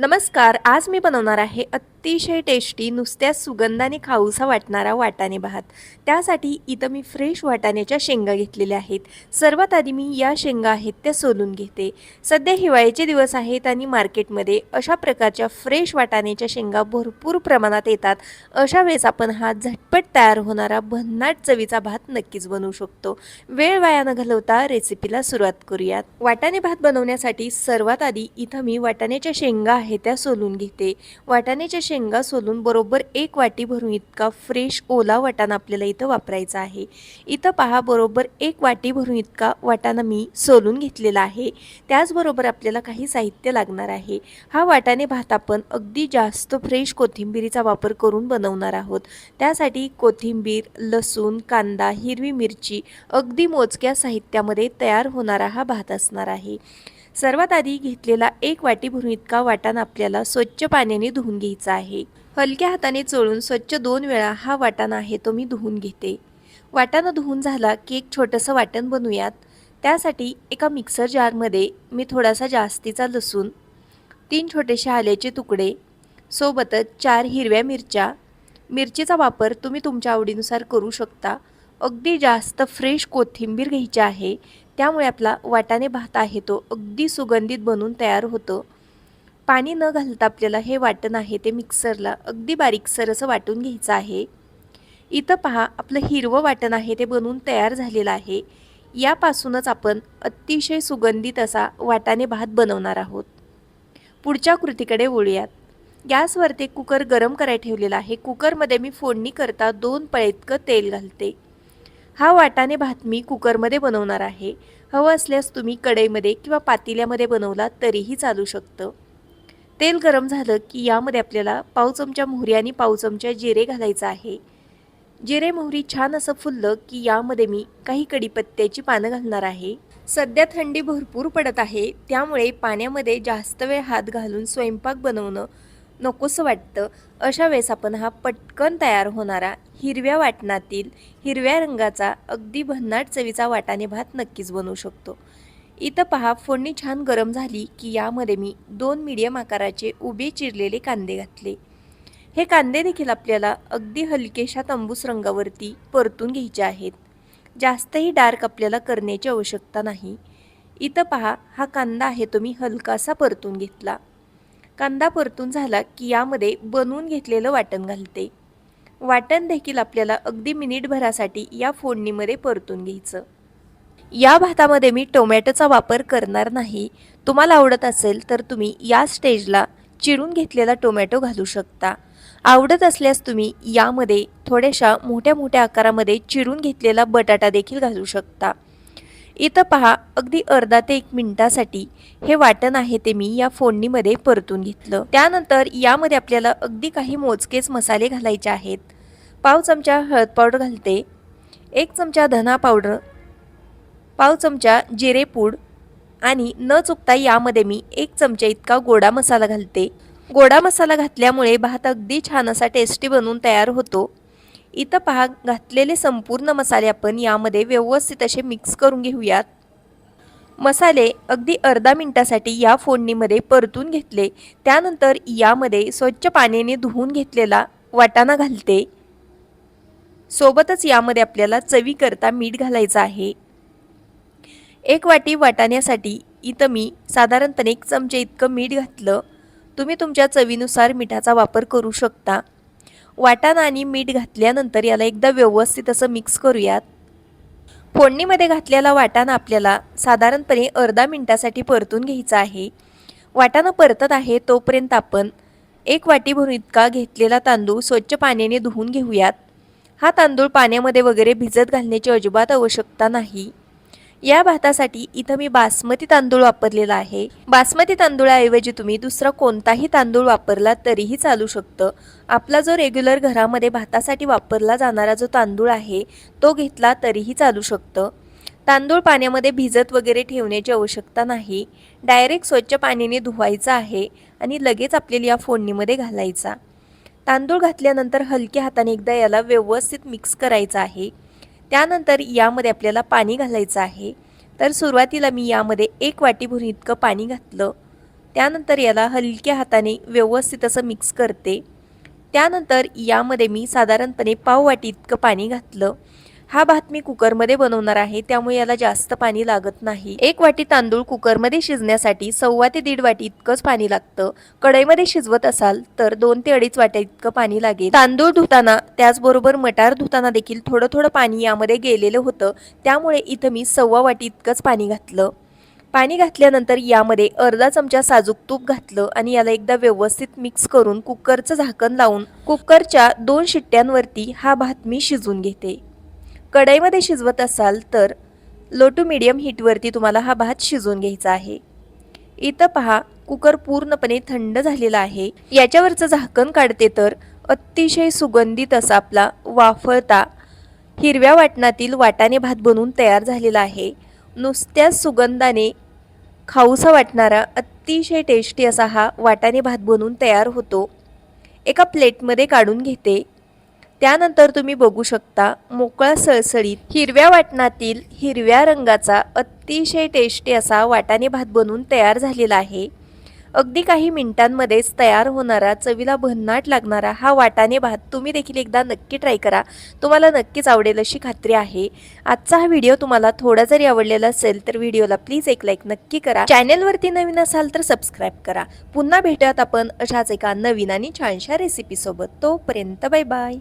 नमस्कार आज मी बनवणार आहे अतिशय टेस्टी नुसत्या सुगंधाने खाऊसा वाटणारा वाटाणे भात. त्यासाठी इथं मी फ्रेश वाटाण्याच्या शेंगा घेतलेल्या आहेत. सर्वात आधी मी या शेंगा आहेत त्या सोलून घेते. सध्या हिवाळ्याचे दिवस आहेत आणि मार्केटमध्ये अशा प्रकारच्या फ्रेश वाटाण्याच्या शेंगा भरपूर प्रमाणात येतात. अशा वेळेस आपण हा झटपट तयार होणारा भन्नाट चवीचा भात नक्कीच बनवू शकतो. वेळ वाया न घालवता रेसिपीला सुरुवात करूयात. वाटाणे भात बनवण्यासाठी सर्वात आधी इथं मी वाटाण्याच्या शेंगा आहेत त्या सोलून घेते. वाटाण्याच्या शेंगा सोलून बरोबर एक वाटी भरून इतका फ्रेश ओला वाटाणा आपल्याला इथं वापरायचा आहे. इथं पहा बरोबर एक वाटी भरून इतका वाटाणा मी सोलून घेतलेला आहे. त्याचबरोबर आपल्याला काही साहित्य लागणार आहे. हा वाटाणे भात आपण अगदी जास्त फ्रेश कोथिंबिरीचा वापर करून बनवणार आहोत. त्यासाठी कोथिंबीर लसूण कांदा हिरवी मिरची अगदी मोजक्या साहित्यामध्ये तयार होणारा हा भात असणार आहे. सर्वात आधी घेतलेला एक वाटी भरून इतका वाटाणा आपल्याला स्वच्छ पाण्याने धुवून घ्यायचा आहे. हलक्या हाताने चोळून स्वच्छ दोन वेळा हा वाटाणा आहे तो मी धुवून घेते. वाटाणा धुवून झाला की एक छोटंसं वाटण बनवूयात. त्यासाठी एका मिक्सर जारमध्ये मी थोडासा जास्तीचा लसूण तीन छोटेसे आल्याचे तुकडे सोबतच चार हिरव्या मिरच्या. मिरचीचा वापर तुम्ही तुमच्या आवडीनुसार करू शकता. अगदी जास्त फ्रेश कोथिंबीर घ्यायची आहे त्यामुळे आपला वाटाणे भात आहे तो अगदी सुगंधित बनून तयार होतो. पाणी न घालता आपल्याला हे वाटण आहे ते मिक्सरला अगदी बारीकसर असं वाटून घ्यायचं आहे. इथं पहा आपलं हिरवं वाटण आहे ते बनवून तयार झालेलं आहे. यापासूनच आपण अतिशय सुगंधित असा वाटाणे भात बनवणार आहोत. पुढच्या कृतीकडे वळूयात. गॅसवरती कुकर गरम करायला ठेवलेला आहे. कुकरमध्ये मी फोडणी करता दोन पळेतकं तेल घालते. हा वाटाणे भात मी कुकरमध्ये बनवणार आहे. हवं असल्यास तुम्ही कढईमध्ये किंवा पातेल्यामध्ये बनवला तरीही चालू शकतं. तेल गरम झालं की यामध्ये आपल्याला पाव चमचा मोहरी आणि पाव चमचा जिरे घालायचं आहे. जिरे मोहरी छान असं फुललं की यामध्ये मी काही कडीपत्त्याची पानं घालणार आहे. सध्या थंडी भरपूर पडत आहे त्यामुळे पाण्यामध्ये जास्त वेळ हात घालून स्वयंपाक बनवणं नकोसं वाटतं. अशा वेळेस आपण हा पटकन तयार होणारा हिरव्या वाटणातील हिरव्या रंगाचा अगदी भन्नाट चवीचा वाटाणे भात नक्कीच बनवू शकतो. इथं पहा फोडणी छान गरम झाली की यामध्ये मी दोन मीडियम आकाराचे उभे चिरलेले कांदे घातले. हे कांदे देखील आपल्याला अगदी हलकेशा तंबूस रंगावरती परतून घ्यायचे आहेत. जास्तही डार्क आपल्याला करण्याची आवश्यकता नाही. इथं पहा हा कांदा आहे तो मी हलकासा परतून घेतला. कांदा परतून झाला की यामध्ये बनवून घेतलेलं वाटण घालते. वाटण देखील आपल्याला अगदी मिनिटभरासाठी या फोडणीमध्ये परतून घ्यायचं. या भातामध्ये मी टोमॅटोचा वापर करणार नाही. तुम्हाला आवडत असेल तर तुम्ही या स्टेजला चिरून घेतलेला टोमॅटो घालू शकता. आवडत असल्यास तुम्ही यामध्ये थोड्याशा मोठ्या मोठ्या आकारामध्ये चिरून घेतलेला बटाटा देखील घालू शकता. इथं पहा अगदी अर्धा ते एक मिनिटासाठी हे वाटण आहे ते मी या फोडणीमध्ये परतून घेतलं. त्यानंतर यामध्ये आपल्याला अगदी काही मोजकेच मसाले घालायचे आहेत. पाव चमचा हळद पावडर घालते. एक चमचा धना पावडर. पाव चमचा जिरे पूड. आणि न चुकता यामध्ये मी एक चमचा इतका गोडा मसाला घालते. गोडा मसाला घातल्यामुळे भात अगदी छान असा टेस्टी बनवून तयार होतो. इथं पहा घातलेले संपूर्ण मसाले आपण यामध्ये व्यवस्थित असे मिक्स करून घेऊयात. मसाले अगदी अर्धा मिनटासाठी या फोडणीमध्ये परतून घेतले. त्यानंतर यामध्ये स्वच्छ पाण्याने धुवून घेतलेला वाटाणा घालते. सोबतच यामध्ये आपल्याला चवीकरता मीठ घालायचं आहे. एक वाटी वाटाण्यासाठी इथं मी साधारणपणे एक चमचे इतकं मीठ घातलं. तुम्ही तुमच्या चवीनुसार मिठाचा वापर करू शकता. वाटाणा आणि मीठ घातल्यानंतर याला एकदा व्यवस्थित असं मिक्स करूयात. फोडणीमध्ये घातलेला वाटाणा आपल्याला साधारणपणे अर्धा मिनटासाठी परतून घ्यायचा आहे. वाटाणा परतत आहे तोपर्यंत आपण एक वाटी भरून इतका घेतलेला तांदूळ स्वच्छ पाण्याने धुवून घेऊयात. हा तांदूळ पाण्यामध्ये वगैरे भिजत घालण्याची अजिबात आवश्यकता नाही. या भातासाठी इथं मी बासमती तांदूळ वापरलेला आहे. बासमती तांदूळाऐवजी तुम्ही दुसरा कोणताही तांदूळ वापरला तरीही चालू शकतं. आपला जो रेग्युलर घरामध्ये भातासाठी वापरला जाणारा जो तांदूळ आहे तो घेतला तरीही चालू शकतं. तांदूळ पाण्यामध्ये भिजत वगैरे ठेवण्याची आवश्यकता नाही. डायरेक्ट स्वच्छ पाण्याने धुवायचा आहे आणि लगेच आपल्याला या फोडणीमध्ये घालायचा. तांदूळ घातल्यानंतर हलक्या हाताने एकदा याला व्यवस्थित मिक्स करायचं आहे. त्यानंतर यामध्ये आपल्याला पाणी घालायचं आहे. तर सुरुवातीला मी यामध्ये एक वाटीभर इतकं पाणी घातलं. त्यानंतर याला हलक्या हाताने व्यवस्थित असं मिक्स करते. त्यानंतर यामध्ये मी साधारणपणे पाव वाटी इतकं पाणी घातलं. हा भात मी कुकरमध्ये बनवणार आहे. त्यामुळे याला जास्त पाणी लागत नाही. एक वाटी तांदूळ कुकरमध्ये शिजण्यासाठी सव्वा ते दीड वाटी इतकंच पाणी लागतं. कढईमध्ये शिजवत असाल तर दोन ते अडीच वाट्या इतकं पाणी लागेल. तांदूळ धुताना त्याचबरोबर मटार धुताना देखील थोडं थोडं पाणी यामध्ये गेलेलं होतं. त्यामुळे इथं मी सव्वा वाटी इतकंच पाणी घातलं. पाणी घातल्यानंतर यामध्ये अर्धा चमचा साजूक तूप घातलं आणि याला एकदा व्यवस्थित मिक्स करून कुकरचं झाकण लावून कुकरच्या दोन शिट्ट्यांवरती हा भात मी शिजून घेते. कढईमध्ये शिजवत असाल तर लो टू मिडियम हीटवरती तुम्हाला हा भात शिजवून घ्यायचा आहे. इथं पहा कुकर पूर्णपणे थंड झालेला आहे. याच्यावरचं झाकण काढते तर अतिशय सुगंधित असा आपला वाफळता हिरव्या वाटणातील वाटाणे भात बनवून तयार झालेला आहे. नुसत्याच सुगंधाने खाऊसा वाटणारा अतिशय टेस्टी असा हा वाटाणे भात बनवून तयार होतो. एका प्लेटमध्ये काढून घेते. त्यानंतर तुम्ही बघू शकता मोकळा सळसळीत हिरव्या वाटणातील हिरव्या रंगाचा अतिशय टेस्टी असा वाटाणे भात बनून तयार झालेला आहे. अगदी काही मिनिटांमध्येच तयार होणारा चवीला भन्नाट लागणारा हा वाटाणे भात तुम्ही देखील एकदा नक्की ट्राय करा. तुम्हाला नक्कीच आवडेल अशी खात्री आहे. आजचा हा व्हिडिओ तुम्हाला थोडा जरी आवडलेला असेल तर व्हिडिओला प्लीज एक लाईक नक्की करा. चॅनेलवरती नवीन असाल तर सबस्क्राईब करा. पुन्हा भेटूयात आपण अशाच एका नवीन आणि छानशा रेसिपीसोबत तोपर्यंत बाय बाय